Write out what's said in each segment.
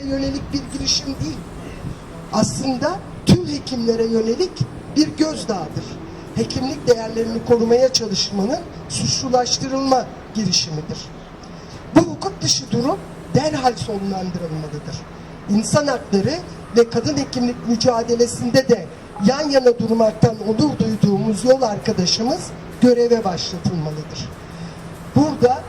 yönelik bir girişim değil. Aslında tüm hekimlere yönelik bir gözdağıdır. Hekimlik değerlerini korumaya çalışmanın suçlulaştırılma girişimidir. Bu hukuk dışı durum derhal sonlandırılmalıdır. İnsan hakları ve kadın hekimlik mücadelesinde de yan yana durmaktan onur duyduğumuz yol arkadaşımız göreve başlatılmalıdır. Burada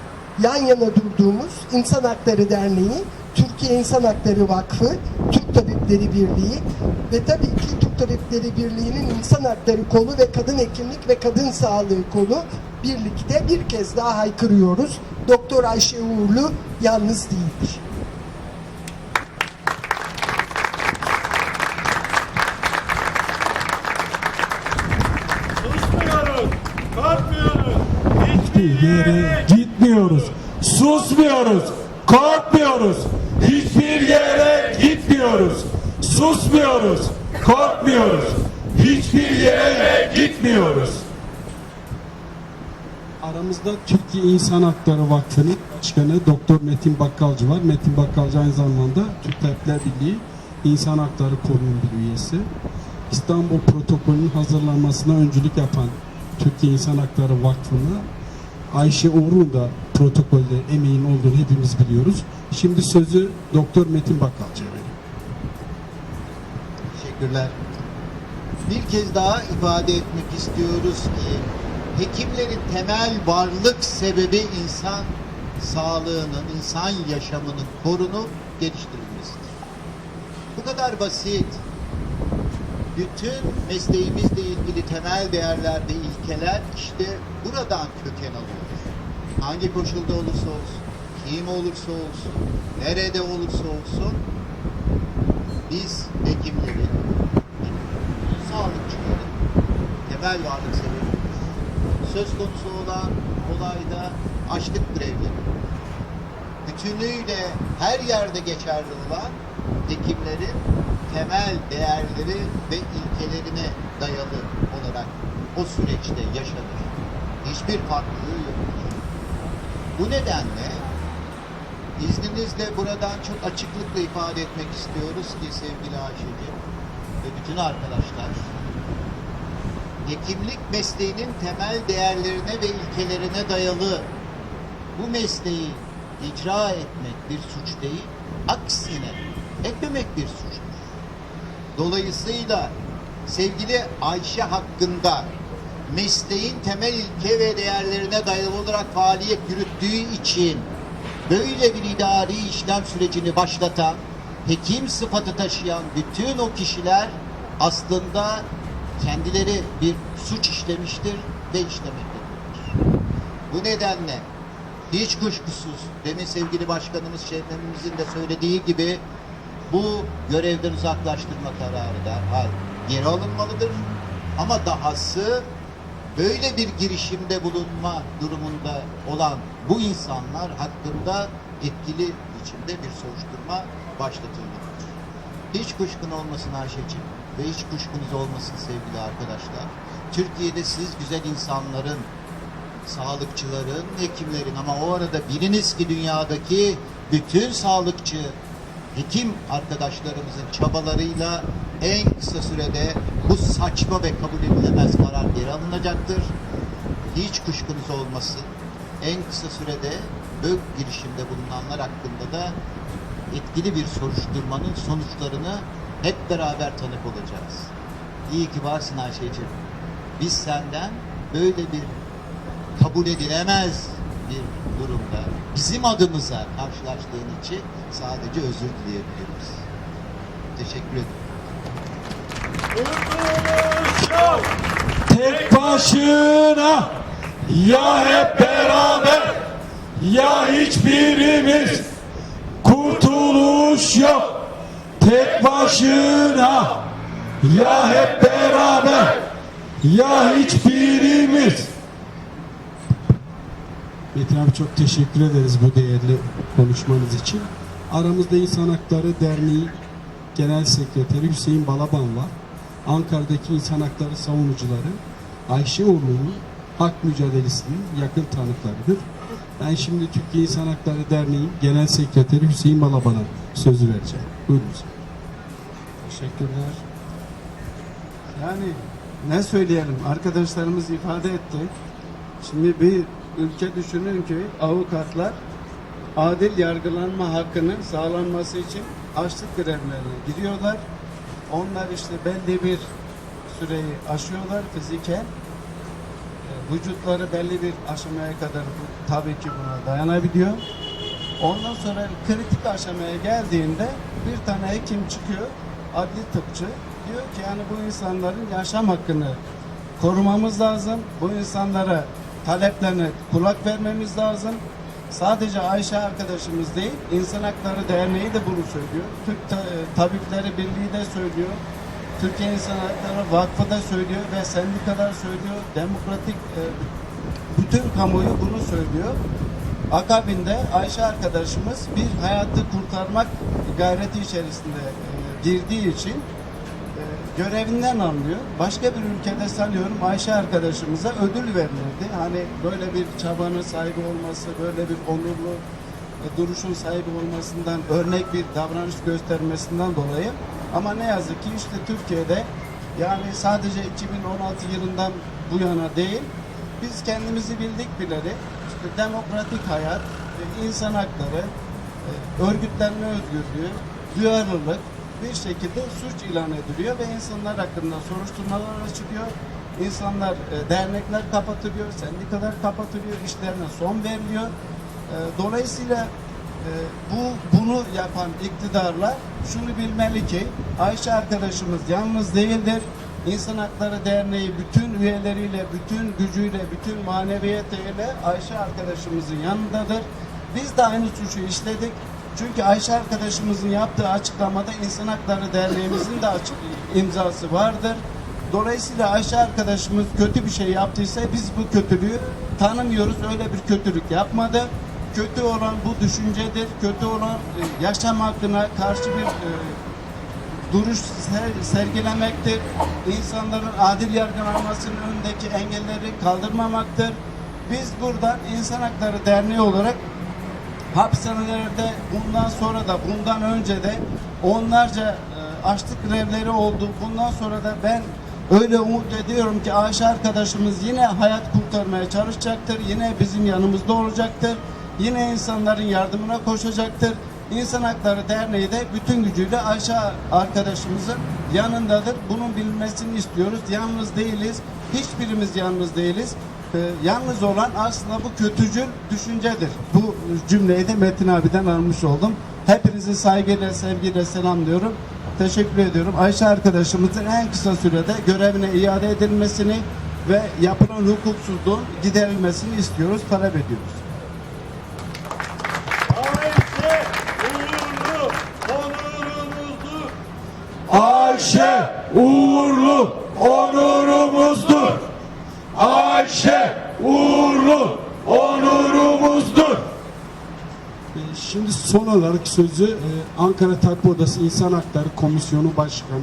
yan yana durduğumuz İnsan Hakları Derneği, Türkiye İnsan Hakları Vakfı, Türk Tabipleri Birliği ve tabii ki Türk Tabipleri Birliği'nin İnsan Hakları Kolu ve Kadın Hekimlik ve Kadın Sağlığı Kolu birlikte bir kez daha haykırıyoruz. Doktor Ayşe Uğurlu yalnız değildir. Susmuyoruz, korkmuyoruz. Hiçbir yere. Susmuyoruz. Korkmuyoruz. Hiçbir yere gitmiyoruz. Susmuyoruz. Korkmuyoruz. Hiçbir yere gitmiyoruz. Aramızda Türkiye İnsan Hakları Vakfı'nın başkanı Doktor Metin Bakkalcı var. Metin Bakkalcı aynı zamanda Türk Tabipler Birliği İnsan Hakları Kurulu'nun bir üyesi. İstanbul Protokolü'nün hazırlanmasına öncülük yapan Türkiye İnsan Hakları Vakfı'na Ayşe Uğur'un da protokolde emeğin olduğunu hepimiz biliyoruz. Şimdi sözü Doktor Metin Bakkalcı'ya veriyorum. Teşekkürler. Bir kez daha ifade etmek istiyoruz ki hekimlerin temel varlık sebebi insan sağlığının, insan yaşamının korunup geliştirilmesidir. Bu kadar basit. Bütün mesleğimizle ilgili temel değerler ve ilkeler işte buradan köken alıyor. Hangi koşulda olursa olsun, kim olursa olsun, nerede olursa olsun biz hekimlerin, sağlıkçıların temel varlık sebebidir. Söz konusu olan olayda açlık grevleri. Bütünüyle her yerde geçerli olan hekimlerin temel değerleri ve ilkelerine dayalı olarak o süreçte yaşanır. Hiçbir farklılığı yoktur. Bu nedenle İzninizle buradan çok açıklıkla ifade etmek istiyoruz ki sevgili Ayşe'cim ve bütün arkadaşlar hekimlik mesleğinin temel değerlerine ve ilkelerine dayalı bu mesleği icra etmek bir suç değil, aksine etmemek bir suçtur. Dolayısıyla sevgili Ayşe hakkında mesleğin temel ilke ve değerlerine dayalı olarak faaliyet yürüttüğü için böyle bir idari işlem sürecini başlatan, hekim sıfatı taşıyan bütün o kişiler aslında kendileri bir suç işlemiştir ve işlemektedirler. Bu nedenle hiç kuşkusuz demin sevgili başkanımız Şebnem'imizin de söylediği gibi bu görevden uzaklaştırma kararı derhal geri alınmalıdır. Ama dahası böyle bir girişimde bulunma durumunda olan bu insanlar hakkında etkili biçimde bir soruşturma başlatılmalıdır. Hiç kuşkun olmasın Ayşe'cim ve hiç kuşkunuz olmasın sevgili arkadaşlar. Türkiye'de siz güzel insanların, sağlıkçıların, hekimlerin ama o arada biliniz ki dünyadaki bütün sağlıkçı, hekim arkadaşlarımızın çabalarıyla en kısa sürede bu saçma ve kabul edilemez karar geri alınacaktır. Hiç kuşkunuz olmasın. En kısa sürede bu girişimde bulunanlar hakkında da etkili bir soruşturmanın sonuçlarını hep beraber tanık olacağız. İyi ki varsın Ayşe'ciğim. Biz senden böyle bir kabul edilemez bir durumda bizim adımıza karşılaştığın için sadece özür dileyebiliriz. Teşekkür ederim. Tek başına ya hep beraber ya hiçbirimiz kurtuluş yok. Tek başına ya hep beraber ya hiçbirimiz. Metin abi çok teşekkür ederiz bu değerli konuşmanız için. Aramızda İnsan Hakları Derneği Genel Sekreteri Hüseyin Balaban var. Ankara'daki insan hakları savunucuları Ayşe Uğurlu'nun hak mücadelesinin yakın tanıklarıdır. Ben şimdi Türkiye İnsan Hakları Derneği Genel Sekreteri Hüseyin Balaban'a sözü vereceğim. Buyurun. Teşekkürler. Yani ne söyleyelim? Arkadaşlarımız ifade etti. Şimdi bir ülke düşünün ki avukatlar adil yargılanma hakkının sağlanması için açlık grevlerine giriyorlar. Onlar işte belli bir süreyi aşıyorlar fiziken. E, Vücutları belli bir aşamaya kadar tabii ki buna dayanabiliyor. Ondan sonra kritik aşamaya geldiğinde bir tane hekim çıkıyor, adli tıpçı diyor ki yani bu insanların yaşam hakkını korumamız lazım. Bu insanlara taleplerine kulak vermemiz lazım. Sadece Ayşe arkadaşımız değil, İnsan Hakları Derneği de bunu söylüyor. Türk Ta- Tabipleri Birliği de söylüyor. Türkiye İnsan Hakları Vakfı da söylüyor ve sendikalar söylüyor. Demokratik e, bütün kamuoyu bunu söylüyor. Akabinde Ayşe arkadaşımız bir hayatı kurtarmak gayreti içerisinde e, girdiği için e, görevinden anlıyor. Başka bir ülkede sanıyorum Ayşe arkadaşımıza ödül verilirdi. Hani böyle bir çabanın sahibi olması, böyle bir onurlu e, duruşun sahibi olmasından, örnek bir davranış göstermesinden dolayı. Ama ne yazık ki işte Türkiye'de yani sadece 2016 yılından bu yana değil, biz kendimizi bildik bileli işte demokratik hayat, e, insan hakları, e, örgütlenme özgürlüğü, duyarlılık bir şekilde suç ilan ediliyor ve insanlar hakkında soruşturmalar açılıyor. İnsanlar, e, dernekler kapatılıyor, sendikalar kapatılıyor, işlerine son veriliyor. E, Dolayısıyla e, bu bunu yapan iktidarlar şunu bilmeli ki Ayşe arkadaşımız yalnız değildir. İnsan Hakları Derneği bütün üyeleriyle, bütün gücüyle, bütün maneviyetiyle Ayşe arkadaşımızın yanındadır. Biz de aynı suçu işledik. Çünkü Ayşe arkadaşımızın yaptığı açıklamada İnsan Hakları Derneğimizin de açık imzası vardır. Dolayısıyla Ayşe arkadaşımız kötü bir şey yaptıysa biz bu kötülüğü tanımıyoruz. Öyle bir kötülük yapmadı. Kötü olan bu düşüncedir. Kötü olan e, yaşam hakkına karşı bir e, duruş ser- sergilemektir. İnsanların adil yargılanmasının önündeki engelleri kaldırmamaktır. Biz buradan İnsan Hakları Derneği olarak hapishanelerde bundan sonra da bundan önce de onlarca e, açlık grevleri oldu. Bundan sonra da ben öyle umut ediyorum ki Ayşe arkadaşımız yine hayat kurtarmaya çalışacaktır. Yine bizim yanımızda olacaktır. Yine insanların yardımına koşacaktır. İnsan Hakları Derneği de bütün gücüyle Ayşe arkadaşımızın yanındadır. Bunun bilinmesini istiyoruz. Yalnız değiliz. Hiçbirimiz yalnız değiliz. Ee, yalnız olan aslında bu kötücül düşüncedir. Bu cümleyi de Metin abiden almış oldum. Hepinizi saygıyla, sevgiyle selamlıyorum. Teşekkür ediyorum. Ayşe arkadaşımızın en kısa sürede görevine iade edilmesini ve yapılan hukuksuzluğun giderilmesini istiyoruz, talep ediyoruz. Onurumuzdur. Ee, Şimdi son olarak sözü e, Ankara Tabip Odası İnsan Hakları Komisyonu Başkanı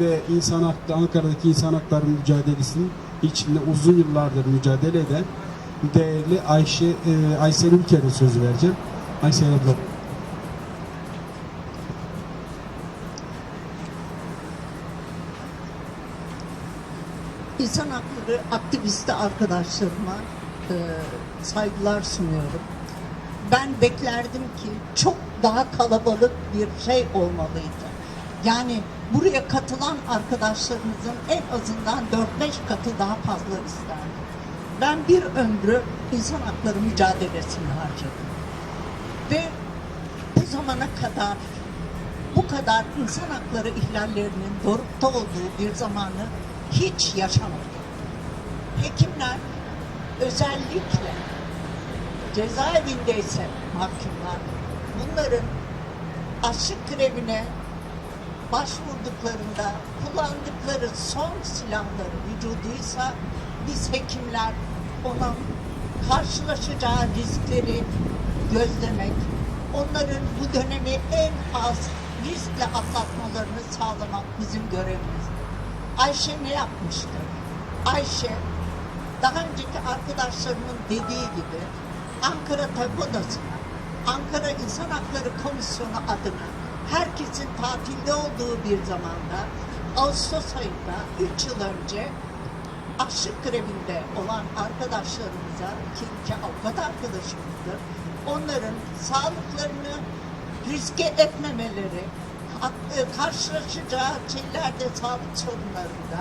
ve İnsan Hakları Ankara'daki İnsan Hakları mücadelesinin içinde uzun yıllardır mücadele eden değerli Ayşe e, Aysel Ülker'e söz vereceğim. Aysel abla. İnsan hakları aktivisti arkadaşlarıma e, saygılar sunuyorum. Ben beklerdim ki çok daha kalabalık bir şey olmalıydı. Yani buraya katılan arkadaşlarımızın en azından 4-5 katı daha fazla isterdim. Ben bir ömrü insan hakları mücadelesini harcadım. Ve bu zamana kadar bu kadar insan hakları ihlallerinin dorukta olduğu bir zamanı hiç yaşamadım. Hekimler özellikle cezaevindeyse mahkumlar bunların açlık grevine başvurduklarında kullandıkları son silahları vücuduysa biz hekimler onun karşılaşacağı riskleri gözlemek, onların bu dönemi en az riskle atlatmalarını sağlamak bizim görevimiz. Ayşe ne yapmıştı? Ayşe daha önceki arkadaşlarımın dediği gibi Ankara Tabip Odası'na, Ankara İnsan Hakları Komisyonu adına herkesin tatilde olduğu bir zamanda Ağustos ayında 3 yıl önce açlık grevinde olan arkadaşlarımıza ki iki avukat arkadaşımızdır onların sağlıklarını riske etmemeleri e, karşılaşacağı şeylerde sağlık sorunlarında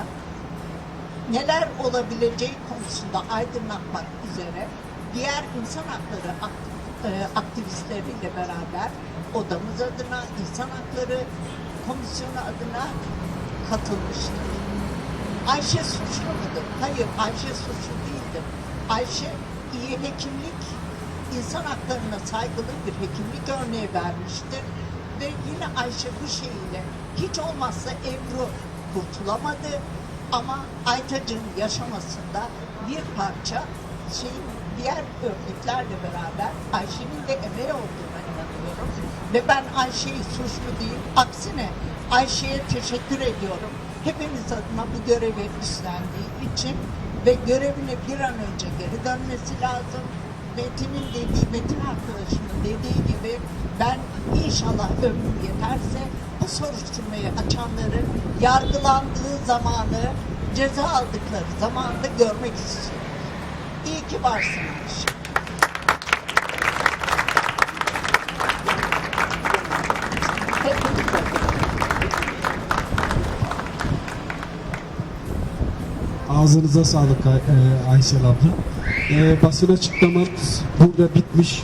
neler olabileceği konusunda aydınlatmak üzere diğer insan hakları e, aktivistleriyle beraber odamız adına, insan hakları komisyonu adına katılmıştır. Ayşe suçlu mudur? Hayır, Ayşe suçlu değildir. Ayşe iyi hekimlik, insan haklarına saygılı bir hekimlik örneği vermiştir. Ve yine Ayşe bu şeyiyle hiç olmazsa Ebru kurtulamadı. Ama Aytac'ın yaşamasında bir parça şey diğer örneklerle beraber Ayşe'nin de emeği olduğuna inanıyorum. Ve ben Ayşe'yi suçlu değil, aksine Ayşe'ye teşekkür ediyorum. Hepimiz adına bu görevi üstlendiği için ve görevine bir an önce geri dönmesi lazım. Metin'in dediği, Metin arkadaşımın dediği gibi ben inşallah ömrüm yeterse bu soruşturmayı açanların yargılandığı zamanı, ceza aldıkları zamanı görmek istiyorum. İyi ki varsın Ayşe. Hepiniz adına. Ağzınıza sağlık Ay- e, Aysel abla. E, basın açıklamamız burada bitmiş.